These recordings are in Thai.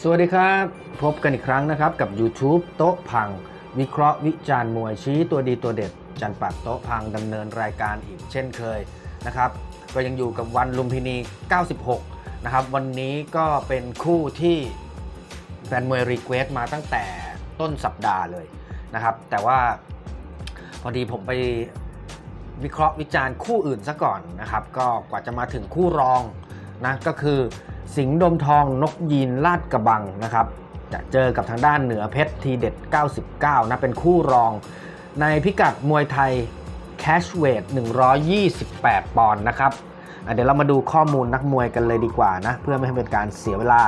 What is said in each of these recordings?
สวัสดีครับ พบกันอีกครั้งนะครับ กับ YouTube โต๊ะพัง วิเคราะห์วิจารณ์มวยชี้ตัวดีตัวเด็ด จันปักโต๊ะพังดำเนินรายการอีกเช่นเคยนะครับ ก็ยังอยู่กับวันลุมพินี 96 นะครับ วันนี้ก็เป็นคู่ที่แฟนมวยรีเควสต์มาตั้งแต่ต้นสัปดาห์เลยนะครับ แต่ว่าพอดีผมไปวิเคราะห์วิจารณ์คู่อื่นซะก่อนนะครับ ก็กว่าจะมาถึงคู่รองนะก็คือ สิงห์ดมทองนกยีนลาดกระบังนะครับจะเจอกับทางด้านเหนือเพชรทีเด็ด 99 นะ เป็นคู่รอง ในพิกัดมวยไทยแคชเวท128 ปอนด์นะครับเดี๋ยวเรามาดูข้อมูลนักมวยกันเลยดีกว่านะ เพื่อไม่ให้เป็นการเสียเวลา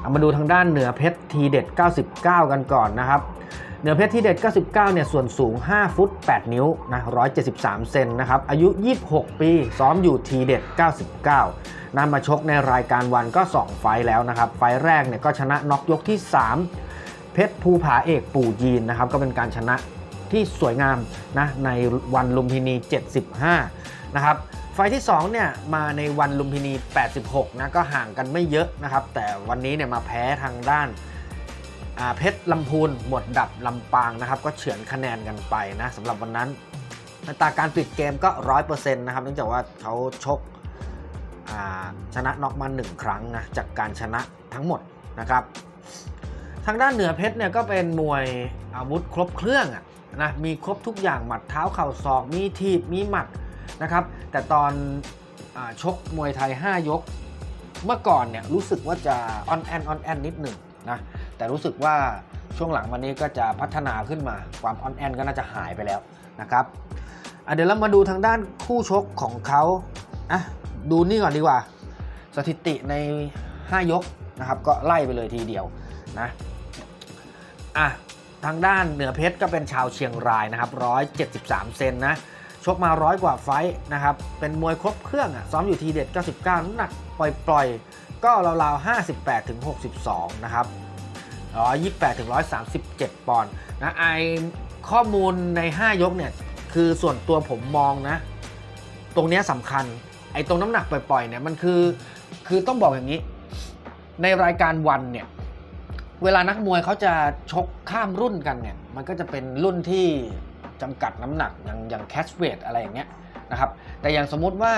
เอามาดูทางด้านเหนือเพชรทีเด็ด 99 กันก่อนนะครับ เหนือเพชรทีเด็ด 99 เนี่ย ส่วนสูง 5 ฟุต 8 นิ้วนะ 173 เซนนะครับ อายุ 26 ปี ซ้อมอยู่ทีเด็ด 99 นำมาชกในรายการวันก็ 2 ไฟแล้วนะครับ ไฟแรกเนี่ยก็ชนะน็อกยกที่ 3 เพชรภูผาเอกปู่ยีนนะครับ ก็เป็นการชนะที่สวยงามนะในวันลุมพินี 75 นะครับไฟที่2เนี่ยมาในวันลุมพินี 86 นะก็ห่างกันไม่เยอะนะครับ แต่วันนี้เนี่ยมาแพ้ทางด้านเพชรลำพูนหมดดับลำปางนะครับ ก็เฉือนคะแนนกันไปนะสำหรับวันนั้นอัตราการปิดเกมก็ 100%นะครับเนื่องจากว่าเขาชก ชนะน็อกมาหนึ่งครั้งนะจากการชนะทั้งหมดนะครับ ทางด้านเหนือเพชรเนี่ยก็เป็นมวยอาวุธครบเครื่องอะนะมีครบทุกอย่างหมัดเท้าเข่าศอกมีทีบมีหมัดนะครับ แต่ตอนอชกมวยไทย 5 ยก เมื่อก่อนเนี่ยรู้สึกว่าจะออนแอนออนแอนนิดหนึ่งนะแต่รู้สึกว่าช่วงหลังวันนี้ก็จะพัฒนาขึ้นมาความออนแอนก็น่าจะหายไปแล้วนะครับเดี๋ยวเรามาดูทางด้านคู่ชกของเขาอะ ดูนี่ก่อนดีกว่า สถิติใน 5 ยกนะครับ ก็ไล่ไปเลยทีเดียวนะอะทางด้านเหนือเพชรก็เป็นชาวเชียงรายนะครับ 173 เซนนะชกมาร้อยกว่าไฟนะครับ เป็นมวยครบเครื่องอะซ้อมอยู่ทีเด็ด 99น้ำหนักปล่อยๆ ก็ราวๆ 58ถึง62 นะครับ128ถึง137 ปอนด์นะไอข้อมูลใน 5 ยกเนี่ย คือส่วนตัวผมมองนะ ตรงเนี้ยสำคัญ อ้ตรงน้ำหนักปล่อยๆเนี่ยมันคือคือต้องบอกอย่างนี้ ในรายการวันเนี่ยเวลานักมวยเขาจะชกข้ามรุ่นกันเนี่ยมันก็จะเป็นรุ่นที่จำกัดน้ำหนักอย่างอย่างแคชเวทอะไรอย่างเงี้ยนะครับแต่อย่างสมมุติว่า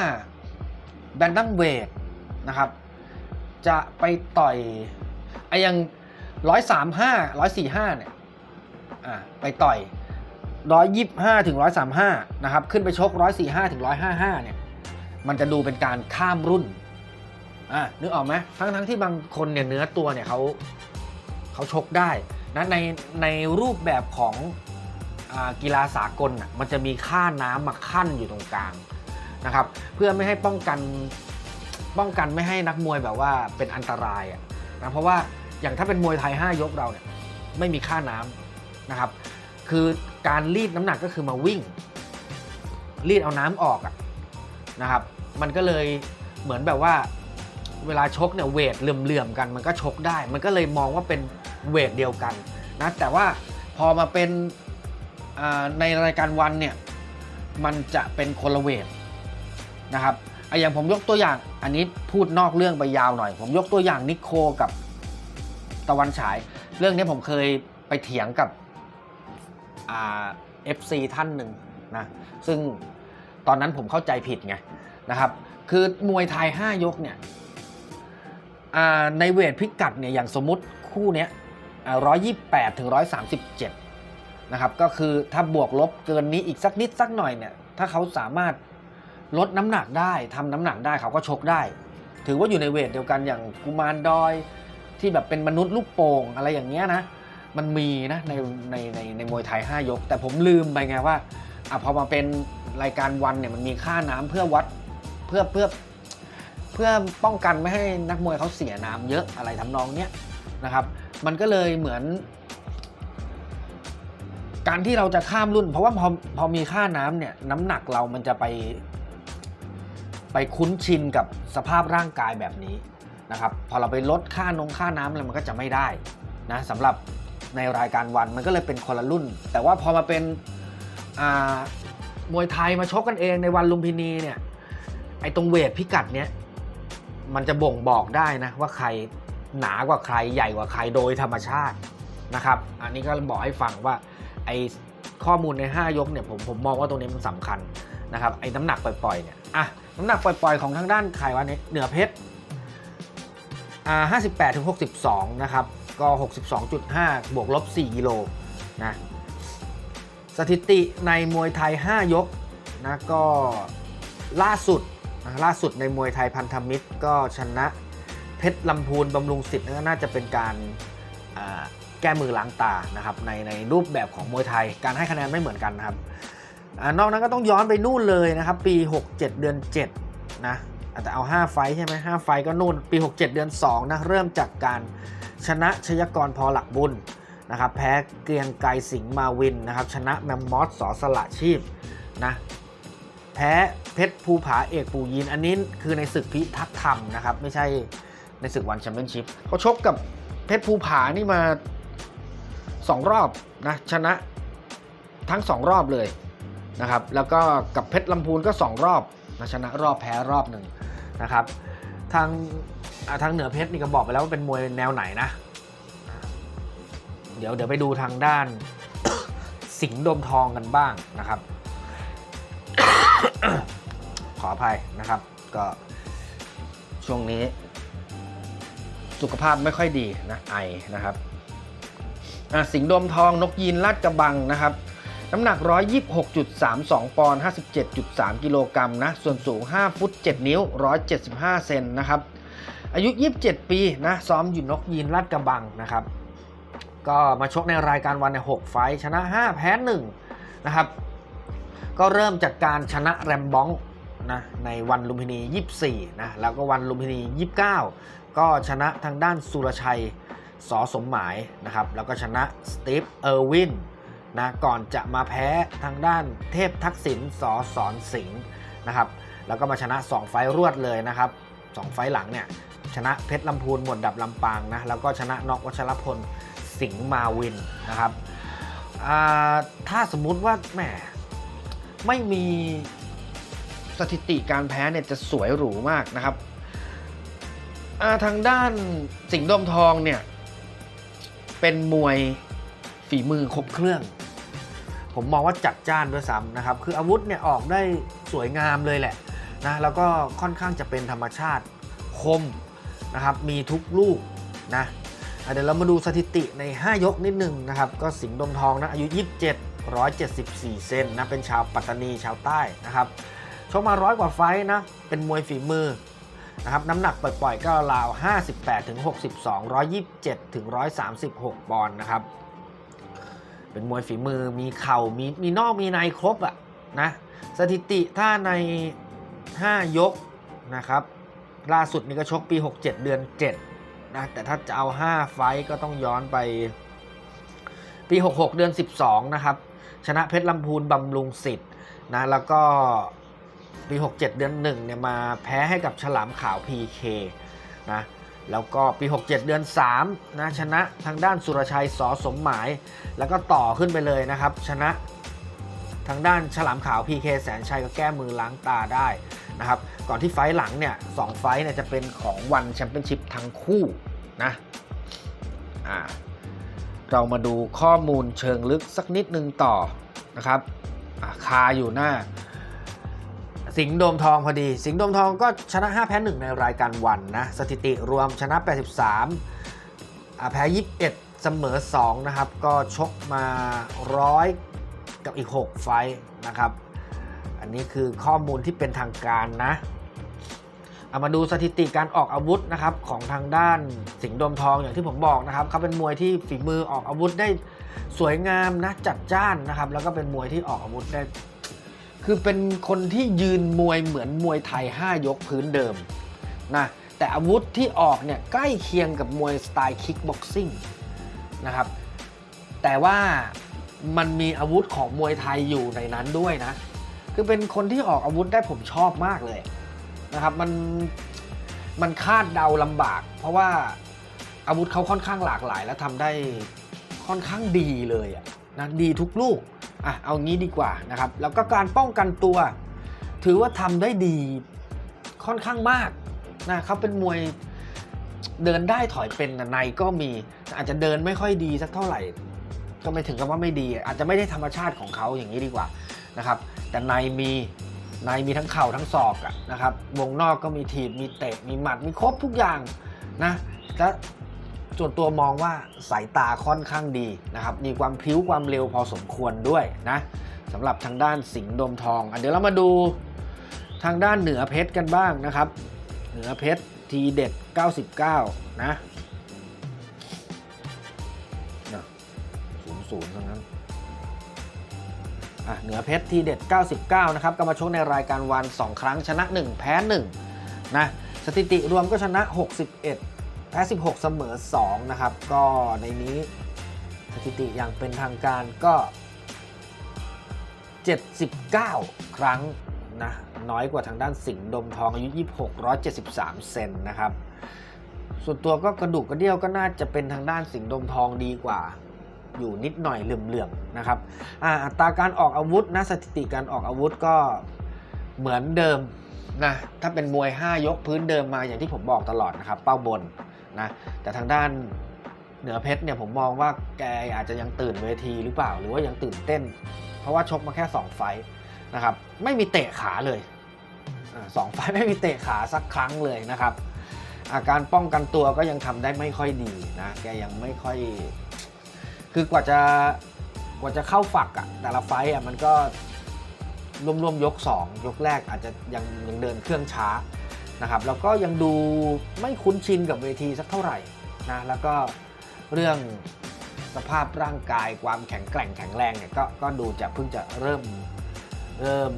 แบนดัมเวทนะครับจะไปต่อยไอ้อยังร้อยสามห้าร้อยสี่ห้าเนี่ยอ่าไปต่อยร้อยยี่ห้าถึงร้อยสามห้านะครับขึ้นไปชกร้อยสี่ห้าถึงร้อยห้าห้าเนี่ย มันจะดูเป็นการข้ามรุ่นอ่านึกออกไหมทั้งทั้งที่บางคนเนี่ยเนื้อตัวเนี่ยเขาเขาชกได้นะในในรูปแบบของอกีฬาสากลน่ะมันจะมีค่าน้ำมาขั้นอยู่ตรงกลางนะครับ เพื่อไม่ให้ป้องกันป้องกันไม่ให้นักมวยแบบว่าเป็นอันตรายอะนะเพราะว่าอย่างถ้าเป็นมวยไทย 5 ยกเราเนี่ยไม่มีค่าน้ำนะครับ คือการรีดน้ำหนักก็คือมาวิ่ง รีดเอาน้ำออกอะ นะครับ มันก็เลยเหมือนแบบว่าเวลาชกเนี่ยเวทเหลื่อมๆกัน มันก็ชกได้ มันก็เลยมองว่าเป็นเวทเดียวกันนะแต่ว่าพอมาเป็นในรายการวันเนี่ยมันจะเป็นคนละเวทนะครับอะอย่างผมยกตัวอย่างอันนี้พูดนอกเรื่องไปยาวหน่อย ผมยกตัวอย่างนิโคกับตะวันฉาย เรื่องนี้ผมเคยไปเถียงกับเอ่า FC ท่านหนึ่งนะซึ่ง ตอนนั้นผมเข้าใจผิดไงนะครับ คือมวยไทย 5 ยกเนี่ยในเวทพิกัดเนี่ยอย่างสมมุติคู่เนี้ยร้อยยี่แปดถึงร้อยสามสิบเจ็ดนะครับก็คือถ้าบวกลบเกินนี้อีกสักนิดสักหน่อยเนี่ยถ้าเขาสามารถลดน้ำหนักได้ทำน้ำหนักได้เขาก็ชกได้ ถือว่าอยู่ในเวทเดียวกันอย่างกุมารดอยที่แบบเป็นมนุษย์ลูกโป่งอะไรอย่างเงี้ยนะมันมีนะในในในในมวยไทย 5 ยก แต่ผมลืมไปไงว่าอะพอมาเป็น รายการวันเนี่ยมันมีค่าน้ำเพื่อวัดเพื่อเพื่อเพื่อป้องกันไม่ให้นักมวยเขาเสียน้ำเยอะอะไรทำนองเนี้ยนะครับ มันก็เลยเหมือน การที่เราจะข้ามรุ่น เพราะว่าพอพอมีค่าน้ำเนี่ยน้ำหนักเรามันจะไป ไปคุ้นชินกับสภาพร่างกายแบบนี้นะครับพอเราไปลดค่านงค่าน้ำอะไรมันก็จะไม่ได้นะสำหรับในรายการวันมันก็เลยเป็นคนละรุ่น แต่ว่าพอมาเป็นอ่า มวยไทยมาชกกันเองในวันลุมพินีเนี่ย ไอ้ตรงเวทพิกัดเนี้ยมันจะบ่งบอกได้นะว่าใครหนากว่าใครใหญ่กว่าใครโดยธรรมชาตินะครับ อันนี้ก็บอกให้ฟังว่าไอ้ข้อมูลใน 5 ยกเนี่ยผมผมมองว่าตรงนี้มันสำคัญนะครับไอ้น้ำหนักปล่อยๆเนี่ยอะน้ำหนักปล่อยๆของทางด้านใครวะเนี่ยเหนือเพชรอ่า58ถึง62 นะครับ ก็ 62.5 บวกลบ 4 กิโลนะ สถิติในมวยไทย 5 ยกนะก็ล่าสุดนะล่าสุดในมวยไทยพันธมิตรก็ชนะเพชรลำพูนบำรุงสิทธิ์นั่นน่าจะเป็นการแก้มือล้างตานะครับในในรูปแบบของมวยไทยการให้คะแนนไม่เหมือนกันนะครับอนอกนั้นก็ต้องย้อนไปนู่นเลยนะครับ ปี 67 เดือน7นะแต่เอา 5 ไฟใช่ไหม5ไฟก็นู่นปี 67 เดือน2นะเริ่มจากการชนะชยกรพอหลักบุญ นะครับแพ้เกรียงไกรสิงห์มาวินนะครับชนะแมมมอสสอสละชีพนะแพ้เพชรภูผาเอกปูยินอันนี้คือในศึกพิทักษ์ธรรมนะครับไม่ใช่ในศึกวันแชมเปี้ยนชิพเขาชกกับเพชรภูผานี่มา 2 รอบนะชนะทั้ง 2 รอบเลยนะครับแล้วก็กับเพชรลำพูนก็ 2 รอบนะชนะรอบแพ้รอบหนึ่งนะครับทางทางเหนือเพชรนี่ก็บอกไปแล้วว่าเป็นมวยแนวไหนนะ เดี๋ยวเดี๋ยวไปดูทางด้าน สิงห์ดมทองกันบ้างนะครับ ขออภัยนะครับ ก็ช่วงนี้ สุขภาพไม่ค่อยดีนะไอนะครับสิงห์ดมทองนกยีนลาดกระบังนะครับน้ำหนัก 126.32 ปอนด์ 57.3 กิโลกรัมนะ ส่วนสูง 5 ฟุต 7 นิ้ว 175 เซนนะครับ อายุ 27 ปีนะ ซ้อมอยู่นกยีนลาดกระบังนะครับ ก็มาชกในรายการวันใน 6 ไฟชนะ 5 แพ้ 1 นะครับ ก็เริ่มจากการชนะแรมบ้องนะในวันลุมพินี 24 นะ แล้วก็วันลุมพินี 29 ก็ชนะทางด้านสุรชัยสอสมหมายนะครับ แล้วก็ชนะสตีฟเออร์วินนะ ก่อนจะมาแพ้ทางด้านเทพทักษิณสอสอนสิงห์นะครับ แล้วก็มาชนะ 2 ไฟรวดเลยนะครับ 2 ไฟหลังเนี่ย ชนะเพชรลำพูนหมวดดับลำปางนะ แล้วก็ชนะนอกวัชรพล สิงห์มาวินนะครับถ้าสมมุติว่าแหมไม่มีสถิติการแพ้เนี่ยจะสวยหรูมากนะครับทางด้านสิงห์ดมทองเนี่ยเป็นมวยฝีมือครบเครื่อง ผมมองว่าจัดจ้านด้วยซ้ำนะครับ คืออาวุธเนี่ยออกได้สวยงามเลยแหละนะแล้วก็ค่อนข้างจะเป็นธรรมชาติคมนะครับ มีทุกลูกนะ เดี๋ยวเรามาดูสถิติใน 5 ยกนิดนึงนะครับ ก็สิงห์ดมทองนะอายุ 27 174 เซนนะ เป็นชาวปัตตานีชาวใต้นะครับชกมาร้อยกว่าไฟนะ เป็นมวยฝีมือนะครับน้ำหนักปล่อยๆก็ราว 58ถึง62 127ถึง136 ปอนด์นะครับ เป็นมวยฝีมือมีเข่ามีมีนอกมีในครบอะนะสถิติถ้าใน 5 ยกนะครับ ล่าสุดนี่ก็ชกปี 67 เดือน 7 นะแต่ถ้าจะเอา 5 ไฟต์ก็ต้องย้อนไป ปี 66 เดือน 12 นะครับ ชนะเพชรลำพูนบำรุงสิทธิ์นะแล้วก็ปี 67 เดือน 1 เนี่ยมาแพ้ให้กับฉลามขาว PK นะแล้วก็ปี 67 เดือน3นะชนะทางด้านสุรชัยสอสมหมาย แล้วก็ต่อขึ้นไปเลยนะครับ ชนะทางด้านฉลามขาว PK แสนชัยก็แก้มือล้างตาได้ นะครับก่อนที่ไฟล์หลังเนี่ยสองไฟล์เนี่ยจะเป็นของวันแชมเปี้ยนชิพทั้งคู่นะอ่าเรามาดูข้อมูลเชิงลึกสักนิดนึงต่อนะครับคาอยู่หน้า สิงห์โดมทองพอดี สิงห์โดมทองก็ชนะ 5 แพ้ 1 ในรายการวันนะ สถิติรวมชนะ 83อ่าแพ้ 21 เสมอ 2 นะครับ ก็ชกมาร้อยกับอีก 6 ไฟท์นะครับ อันนี้คือข้อมูลที่เป็นทางการนะเอามาดูสถิติการออกอาวุธนะครับของทางด้านสิงห์ดมทองอย่างที่ผมบอกนะครับเขาเป็นมวยที่ฝีมือออกอาวุธได้สวยงามนะจัดจ้านนะครับ แล้วก็เป็นมวยที่ออกอาวุธได้ คือเป็นคนที่ยืนมวยเหมือนมวยไทย 5 ยกพื้นเดิมนะแต่อาวุธที่ออกเนี่ยใกล้เคียงกับมวยสไตล์คิกบ็อกซิ่งนะครับแต่ว่ามันมีอาวุธของมวยไทยอยู่ในนั้นด้วยนะ คือเป็นคนที่ออกอาวุธได้ผมชอบมากเลยนะครับ มันมันคาดเดาลำบาก เพราะว่าอาวุธเขาค่อนข้างหลากหลาย และทำได้ค่อนข้างดีเลยนะดีทุกลูกอะเอางี้ดีกว่านะครับ แล้วก็การป้องกันตัว ถือว่าทำได้ดีค่อนข้างมากนะเขาเป็นมวยเดินได้ถอยเป็นในก็มีอาจจะเดินไม่ค่อยดีสักเท่าไหร่ ก็ไม่ถึงกับว่าไม่ดี อาจจะไม่ได้ธรรมชาติของเขาอย่างนี้ดีกว่านะครับ แต่ในมีในมีทั้งเข่าทั้งศอกอะนะครับ วงนอกก็มีถีบมีเตะมีหมัดมีครบทุกอย่างนะและส่วนตัวมองว่าสายตาค่อนข้างดีนะครับ มีความพลิ้วความเร็วพอสมควรด้วยนะสำหรับทางด้านสิงห์ดมทองอะเดี๋ยวเรามาดูทางด้านเหนือเพชรกันบ้างนะครับ เหนือเพชรทีเด็ด 99 นะนะศูนย์ศูนย์ทั้งนั้น เหนือเพชรทีเด็ด 99 นะครับก็มาชกในรายการวัน 2 ครั้งชนะ 1 แพ้1นะสถิติรวมก็ชนะ 61 แพ้ 16 เสมอ 2 นะครับ ก็ในนี้สถิติอย่างเป็นทางการก็ 79 ครั้งนะน้อยกว่าทางด้านสิงห์ดมทองอายุ 26 173 เซนนะครับ ส่วนตัวก็กระดูกกระเดี่ยวก็น่าจะเป็นทางด้านสิงห์ดมทองดีกว่า อยู่นิดหน่อยเหลื่อมๆนะครับอาตราการออกอาวุธนะสถิติการออกอาวุธก็เหมือนเดิมนะถ้าเป็นมวย 5 ยกพื้นเดิมมาอย่างที่ผมบอกตลอดนะครับ เป้าบนนะแต่ทางด้านเหนือเพชรเนี่ยผมมองว่าแกอาจจะยังตื่นเวทีหรือเปล่า หรือว่ายังตื่นเต้น เพราะว่าชกมาแค่ 2 ไฟนะครับไม่มีเตะขาเลยสองไฟไม่มีเตะขาสักครั้งเลยนะครับอาการป้องกันตัวก็ยังทำได้ไม่ค่อยดีนะแกยังไม่ค่อย คือกว่าจะกว่าจะเข้าฝักอะแต่ละไฟต์อะมันก็รวมๆยก 2 ยกแรกอาจจะยังยังเดินเครื่องช้านะครับแล้วก็ยังดูไม่คุ้นชินกับเวทีสักเท่าไหร่นะแล้วก็เรื่องสภาพร่างกายความแข็งแกร่งแข็งแรงเนี่ยก็ก็ดูจะเพิ่งจะเริ่มเริ่ม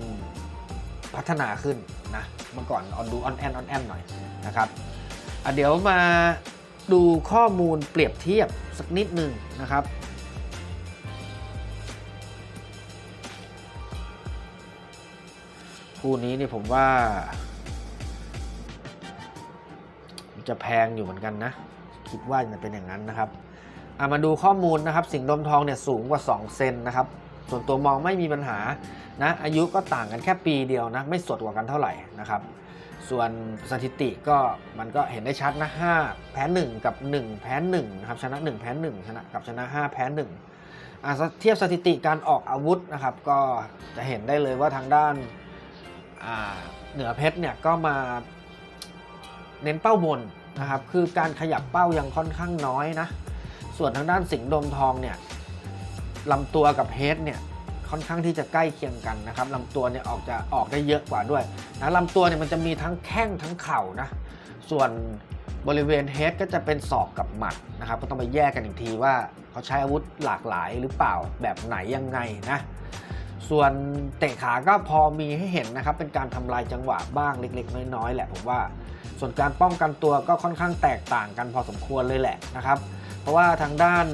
พัฒนาขึ้นนะเมื่อก่อนออนดูออนแอนออนแอนหน่อยนะครับอะเดี๋ยวมาดูข้อมูลเปรียบเทียบสักนิดหนึ่งนะครับ คู่นี้นี่ผมว่า จะแพงอยู่เหมือนกันนะ คิดว่าจะเป็นอย่างนั้นนะครับอะมาดูข้อมูลนะครับ สิงห์ดมทองเนี่ยสูงกว่า 2 เซนนะครับ ส่วนตัวมองไม่มีปัญหานะ อายุก็ต่างกันแค่ปีเดียวนะ ไม่สดกว่ากันเท่าไหร่นะครับ ส่วนสถิติก็มันก็เห็นได้ชัดนะ 5 แพ้ 1 กับ 1 แพ้1นะครับ ชนะ 1 แพ้ 1 ชนะกับชนะ 5 แพ้ 1อะเทียบสถิติการออกอาวุธนะครับ ก็จะเห็นได้เลยว่าทางด้าน เหนือเพชรเนี่ยก็มาเน้นเป้าบนนะครับ คือการขยับเป้ายังค่อนข้างน้อยนะ ส่วนทางด้านสิงห์ดมทองเนี่ยลำตัวกับเฮดเนี่ยค่อนข้างที่จะใกล้เคียงกันนะครับลำตัวเนี่ยออกจะออกได้เยอะกว่าด้วยนะลำตัวเนี่ยมันจะมีทั้งแข้งทั้งเข่านะ ส่วนบริเวณเฮดก็จะเป็นศอกกับหมัดนะครับ ก็ต้องไปแยกกันอีกทีว่าเขาใช้อาวุธหลากหลายหรือเปล่าแบบไหนยังไงนะ ส่วนเตะขาก็พอมีให้เห็นนะครับ เป็นการทำลายจังหวะบ้างเล็ก ๆ น้อยๆแหละผมว่า ส่วนการป้องกันตัวก็ค่อนข้างแตกต่างกันพอสมควรเลยแหละนะครับ เพราะว่าทางด้าน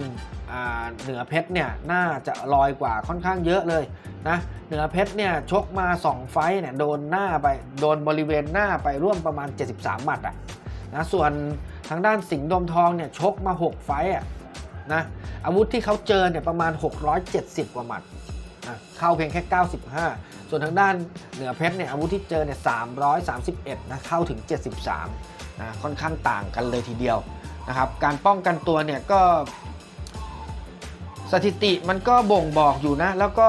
าเหนือเพชรเนี่ยน่าจะลอยกว่าค่อนข้างเยอะเลยนะเหนือเพชรเนี่ยชกมา 2 ไฟต์เนี่ยโดนหน้าไปโดนบริเวณหน้าไปร่วมประมาณ 73หมัดอะนะส่วนทางด้านสิงห์ดมทองเนี่ยชกมา 6 ไฟต์อะนะอาวุธที่เขาเจอเนี่ยประมาณ 670 กว่าหมัด เข้าเพียงแค่ 95 ส่วนทางด้านเหนือเพชรเนี่ยอาวุธที่เจอเนี่ย331นะเข้าถึง 73นะค่อนข้างต่างกันเลยทีเดียวนะครับการป้องกันตัวเนี่ยก็ สถิติมันก็บ่งบอกอยู่นะ แล้วก็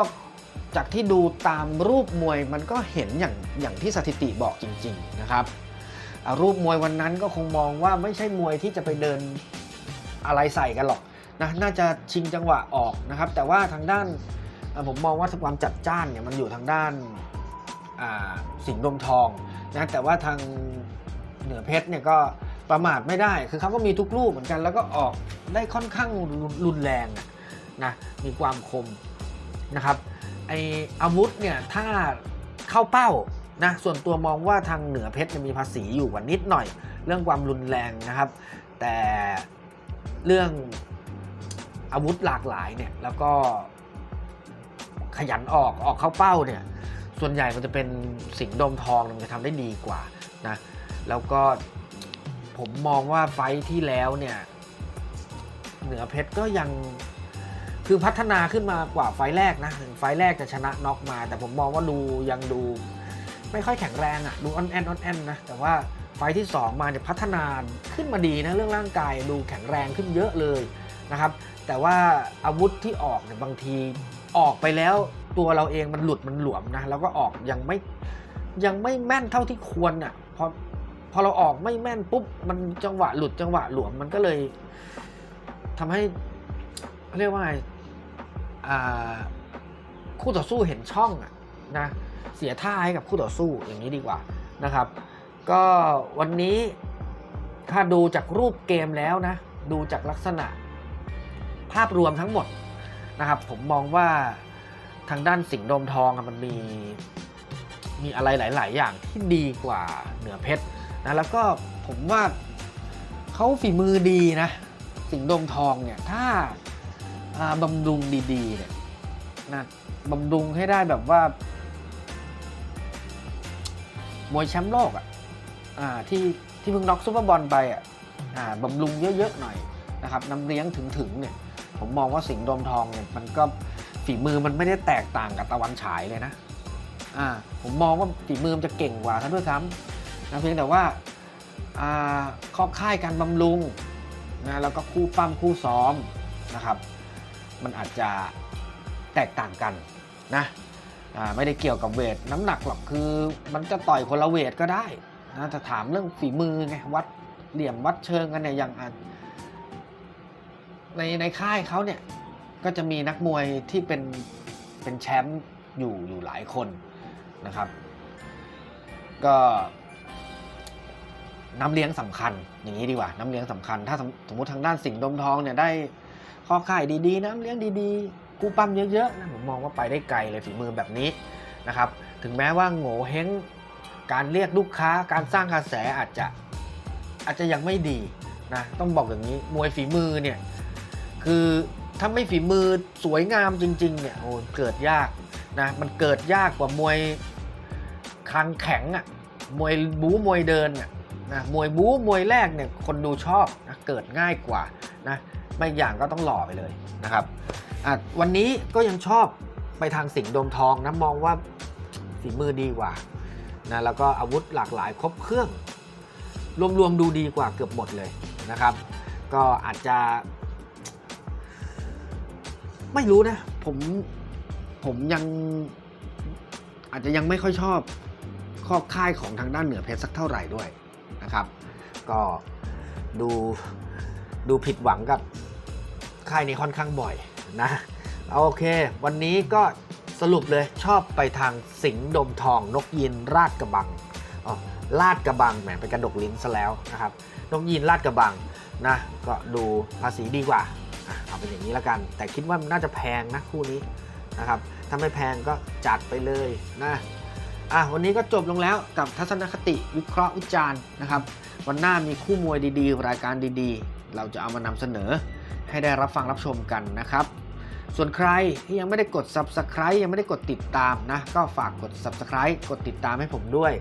จากที่ดูตามรูปมวยมันก็เห็นอย่างอย่างที่สถิติบอกจริง ๆนะครับรูปมวยวันนั้นก็คงมองว่าไม่ใช่มวยที่จะไปเดินอะไรใส่กันหรอกนะน่าจะชิงจังหวะออกนะครับ แต่ว่าทางด้าน ผมมองว่าความจัดจ้านเนี่ยมันอยู่ทางด้านสิงห์ดมทองนะแต่ว่าทางเหนือเพชรเนี่ยก็ประมาทไม่ได้ คือเขาก็มีทุกลูกเหมือนกัน แล้วก็ออกได้ค่อนข้างรุนแรงนะมีความคมนะครับไออาวุธเนี่ยถ้าเข้าเป้านะส่วนตัวมองว่าทางเหนือเพชรจะมีภาษีอยู่กว่านิดหน่อย เรื่องความรุนแรงนะครับ แต่เรื่องอาวุธหลากหลายเนี่ยแล้วก็ ขยันออกออกเข้าเป้าเนี่ยส่วนใหญ่มันจะเป็นสิงโดมทองมันจะทำได้ดีกว่านะแล้วก็ผมมองว่าไฟที่แล้วเนี่ยเหนือเพชรก็ยังคือพัฒนาขึ้นมากว่าไฟแรกนะถึงไฟแรกจะชนะน็อกมา แต่ผมมองว่าดูยังดูไม่ค่อยแข็งแรงอะ่ะดูออนแอนออนแอนนะแต่ว่าไฟที่ 2 มาเนี่ยพัฒนาขึ้นมาดีนะเรื่องร่างกายดูแข็งแรงขึ้นเยอะเลยนะครับ แต่ว่าอาวุธที่ออกเนี่ยบางที ออกไปแล้วตัวเราเองมันหลุดมันหลวมนะแล้วก็ออกยังไม่ยังไม่แม่นเท่าที่ควรอะพอพอเราออกไม่แม่นปุ๊บมันจังหวะหลุดจังหวะหลวมมันก็เลยทำให้เรียกว่าไงอ่าคู่ต่อสู้เห็นช่องอะนะเสียท่าให้กับคู่ต่อสู้อย่างนี้ดีกว่านะครับ ก็วันนี้ถ้าดูจากรูปเกมแล้วนะ ดูจากลักษณะภาพรวมทั้งหมด นะครับผมมองว่าทางด้านสิงห์โดมทองมันมีมีอะไรหลาย ๆ อย่างที่ดีกว่าเหนือเพชรนะแล้วก็ผมว่าเขาฝีมือดีนะ สิงห์โดมทองเนี่ยถ้าบำรุงดีๆเนี่ยนะบำรุงให้ได้แบบว่ามวยแชมป์โลกอะอ่าที่ที่เพิ่งน็อกซูเปอร์บอลไปอะอ่าบำรุงเยอะ ๆ หน่อยนะครับน้ำเลี้ยงถึง ๆ เนี่ย ผมมองว่าสิงห์โดมทองเนี่ยมันก็ฝีมือมันไม่ได้แตกต่างกับตะวันฉายเลยนะอ่าผมมองว่าฝีมือมันจะเก่งกว่าท่านด้วยซ้ำนะเพียงแต่ว่าอ่าข้อค่ายการบำรุงนะแล้วก็คู่ปั้มคู่ซ้อมนะครับ มันอาจจะแตกต่างกันนะอ่าไม่ได้เกี่ยวกับเวทน้ำหนักหรอกคือ มันจะต่อยคนละเวทก็ได้นะแต่ถามเรื่องฝีมือไงวัดเหลี่ยมวัดเชิงกันเนี่ยอย่างอะ ในในค่ายเขาเนี่ยก็จะมีนักมวยที่เป็นเป็นแชมป์อยู่อยู่หลายคนนะครับ ก็น้ำเลี้ยงสำคัญอย่างนี้ดีกว่า น้ำเลี้ยงสำคัญ ถ้าสมมมติทางด้านสิงห์ดมทองเนี่ยได้ข้อค่ายดีๆ น้ำเลี้ยงดีๆ กูปั้มเยอะๆนะผมมองว่าไปได้ไกลเลยฝีมือแบบนี้นะครับ ถึงแม้ว่าโง่เฮงการเรียกลูกค้าการสร้างกระแสอาจจะอาจจะยังไม่ดีนะต้องบอกอย่างนี้มวยฝีมือเนี่ย คือถ้าไม่ฝีมือสวยงามจริงๆเนี่ยโอ้เกิดยากนะมันเกิดยากกว่ามวยคางแข็งอะ่ะมวยบู๊มวยเดินอะนะมวยบู๊มวยแรกเนี่ยคนดูชอบนะเกิดง่ายกว่านะไม่อย่างก็ต้องหล่อไปเลยนะครับอะวันนี้ก็ยังชอบไปทางสิงห์โดมทองนะมองว่าฝีมือดีกว่านะแล้วก็อาวุธหลากหลายครบเครื่อง รวมๆดูดีกว่าเกือบหมดเลยนะครับ ก็อาจจะ ไม่รู้นะ ผมผมยังอาจจะยังไม่ค่อยชอบข้อค่ายของทางด้านเหนือเพชรสักเท่าไหร่ด้วยนะครับ ก็ดูดูผิดหวังกับค่ายนี้ค่อนข้างบ่อยนะโอเค วันนี้ก็สรุปเลยชอบไปทางสิงห์ดมทองนกยินราดกระบังออลาดกระบังแหมเป็นกระดกลิ้นซะแล้วนะครับนกยินลาดกระบังนะก็ดูภาษีดีกว่า เอาเป็นอย่างนี้แล้วกัน แต่คิดว่านน่าจะแพงนะคู่นี้นะครับถ้าไม่แพงก็จัดไปเลยนะอะวันนี้ก็จบลงแล้วกับทัศนคติวิเคราะห์วิจารณ์นะครับ วันหน้ามีคู่มวยดีๆ รายการดีๆ เราจะเอามานำเสนอให้ได้รับฟังรับชมกันนะครับ ส่วนใครที่ยังไม่ได้กด Subscribe ยังไม่ได้กดติดตามนะ ก็ฝากกด Subscribe กดติดตามให้ผมด้วย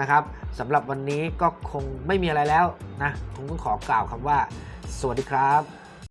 นะครับสำหรับวันนี้ก็คงไม่มีอะไรแล้วนะผมต้องขอกล่าวคำว่า สวัสดีครับ